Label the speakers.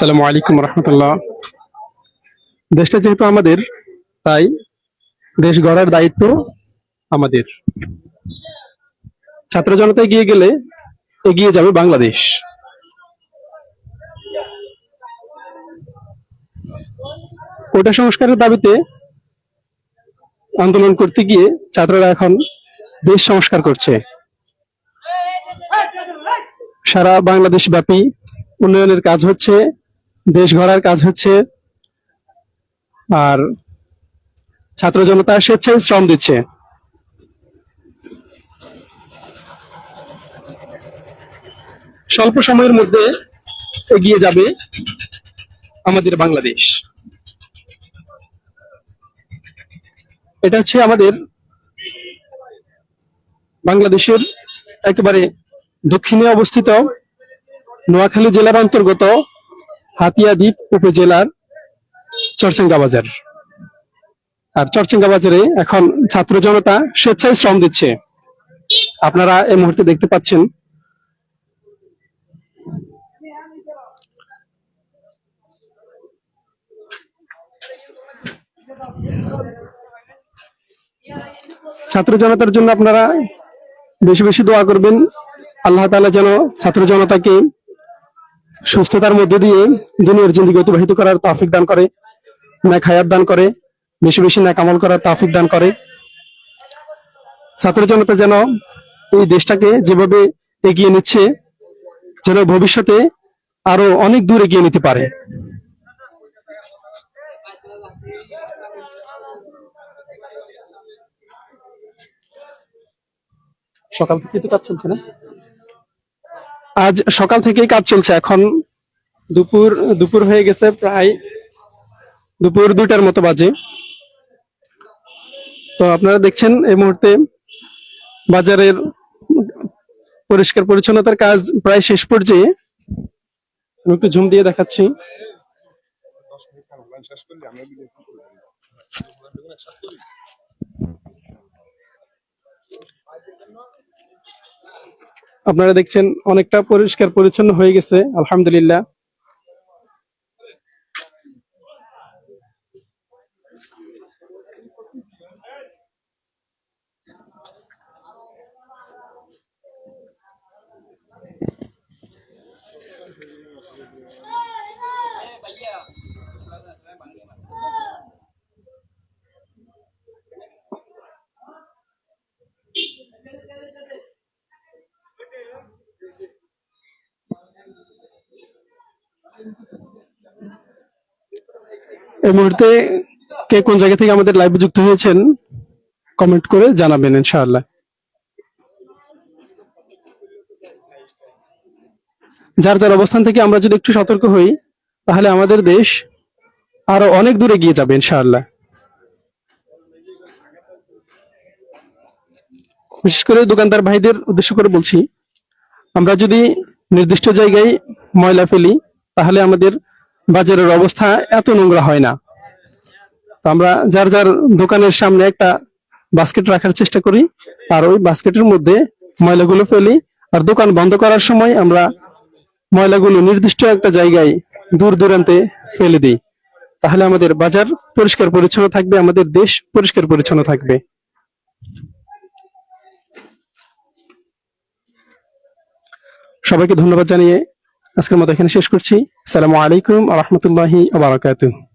Speaker 1: আসসালামু আলাইকুম রহমতুল্লাহ। দেশটা যেহেতু আমাদের, তাই দেশ গড়ার দায়িত্ব আমাদের। ছাত্র জনতা এগিয়ে গেলে এগিয়ে যাবে বাংলাদেশ। কোটা সংস্কারের দাবিতে আন্দোলন করতে গিয়ে ছাত্ররা এখন দেশ সংস্কার করছে। সারা বাংলাদেশ ব্যাপী উন্নয়নের কাজ হচ্ছে দেশ গড়ার কাজ হচ্ছে আর ছাত্র জনতা স্বেচ্ছায় শ্রম দিচ্ছে। স্বল্প সময়ের মধ্যে এগিয়ে যাবে আমাদের বাংলাদেশ। এটা হচ্ছে আমাদের বাংলাদেশের একেবারে দক্ষিণে অবস্থিত নোয়াখালী জেলার অন্তর্গত হাতিয়াদ্বীপ উপজেলার চরচেঙ্গা বাজার। আর চরচেঙ্গা বাজারে এখন ছাত্র জনতা স্বেচ্ছায় শ্রম দিচ্ছে। আপনারা এই মুহূর্তে দেখতে পাচ্ছেন ছাত্র জনতার জন্য আপনারা বেশি বেশি দোয়া করবেন। আল্লাহ তাআলা যেন ছাত্র জনতাকে সুস্থতার মধ্য দিয়ে দুনিয়ার জিন্দিগি অতিবাহিত করার তৌফিক দান করে, ন্যাক হায়াত দান করে, বেশি বেশি ন্যাক আমল করার তৌফিক দান করে। ছাত্র জনতা যেন এই দেশটাকে যেভাবে এগিয়ে নিচ্ছে, যেন ভবিষ্যতে আরও অনেক দূর এগিয়ে নিতে পারে। সকাল থেকে তো কাজ চলছে না? আজ সকাল থেকেই কাজ চলছে। এখন দুপুর দুপুর হয়ে গেছে প্রায় দুপুর দুইটার মতো বাজে। তো আপনারা দেখছেন এই মুহূর্তে বাজারের পরিষ্কার পরিচ্ছন্নতার কাজ প্রায় শেষ পর্যায়ে। আমি একটু ঝুম দিয়ে দেখাচ্ছি। আপনারা দেখছেন অনেকটা পরিষ্কার পরিচ্ছন্ন হয়ে গেছে আলহামদুলিল্লাহ। এই মুহূর্তে কে কোন জায়গা থেকে আমাদের লাইভে যুক্ত হয়েছেন কমেন্ট করে জানাবেন ইনশাআল্লাহ। যার যার অবস্থান থেকে আমরা যদি একটু সতর্ক হই, তাহলে আমাদের দেশ আরও অনেক দূরে গিয়ে যাবে ইনশাআল্লাহ। বিশেষ করে দোকানদার ভাইদের উদ্দেশ্য করে বলছি, আমরা যদি নির্দিষ্ট জায়গায় ময়লা ফেলি, তাহলে আমাদের বাজারের অবস্থা এত নোংরা হয় না। তো আমরা যার যার দোকানের সামনে একটা বাস্কেট রাখার চেষ্টা করি, আর ওই বাস্কেটের মধ্যে ময়লাগুলো ফেলি, আর দোকান বন্ধ করার সময় আমরা ময়লাগুলো নির্দিষ্ট একটা জায়গায় দূর দূরান্তে ফেলে দিই। তাহলে আমাদের বাজার পরিষ্কার পরিচ্ছন্ন থাকবে, আমাদের দেশ পরিষ্কার পরিচ্ছন্ন থাকবে। সবাইকে ধন্যবাদ জানিয়ে আজকের মতো এখানে শেষ করছি। সালামু আলাইকুম আ রহমতুল্লাহি